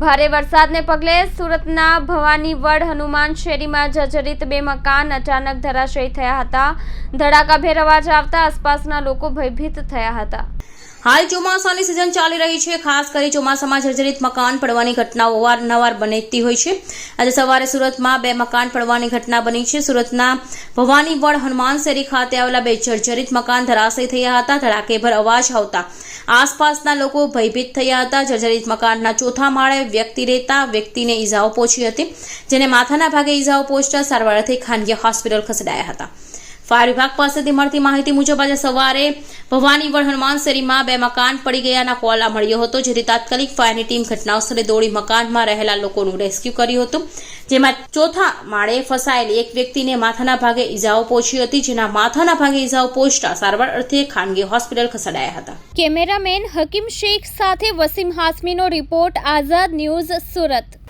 ભારે વરસાદને પગલે સુરતના ભવાની વડ હનુમાન શેરીમાં જર્જરિત બે મકાન અચાનક ધરાશયી થયા હતા. ધડાકાભેર અવાજ આવતા આસપાસના લોકો ભયભીત થયા હતા. હાલ ચોમાસાની સિઝન ચાલી રહી છે. ખાસ કરી ચોમાસામાં જર્જરિત મકાન પડવાની ઘટનાઓ અવારનવાર બનતી હોય છે. આજે સવારે સુરતમાં બે મકાન પડવાની ઘટના બની છે. સુરતના ભવાની વડ હનુમાન શેરી ખાતે આવેલા બે જર્જરિત મકાન ધરાશયી થયા હતા. ધડાકેભર અવાજ આવતા આસપાસના લોકો ભયભીત થયા હતા. જર્જરિત મકાનના ચોથા માળે વ્યક્તિ રહેતા, વ્યક્તિને ઈજાઓ પહોંચી હતી, જેને માથાના ભાગે ઈજાઓ પહોંચતા સારવાર અર્થે ખાનગી હોસ્પિટલ ખસેડાયા હતા. ફાયર વિભાગ પાસેથી મળતી માહિતી મુજબ આજે સવારે ભવાનીવડ હનુમાન શેરીમાં બે મકાન પડી ગયાના કોલ મળ્યો હતો, જેથી તાત્કાલિક ફાયરની ટીમ ઘટનાસ્થળે દોડી મકાનમાં રહેલા લોકોનું રેસ્ક્યુ કર્યું હતું. જેમાં ચોથા માળે ફસાયેલી એક વ્યક્તિને માથાના ભાગે ઈજાઓ પહોંચી હતી, જેના માથાના ભાગે ઈજાઓ પહોંચતા સારવાર અર્થે ખાનગી હોસ્પિટલ ખસેડાયા હતા. કેમેરામેન હકીમ શેખ સાથે વસીમ હાસમીનો રિપોર્ટ, આઝાદ ન્યૂઝ સુરત.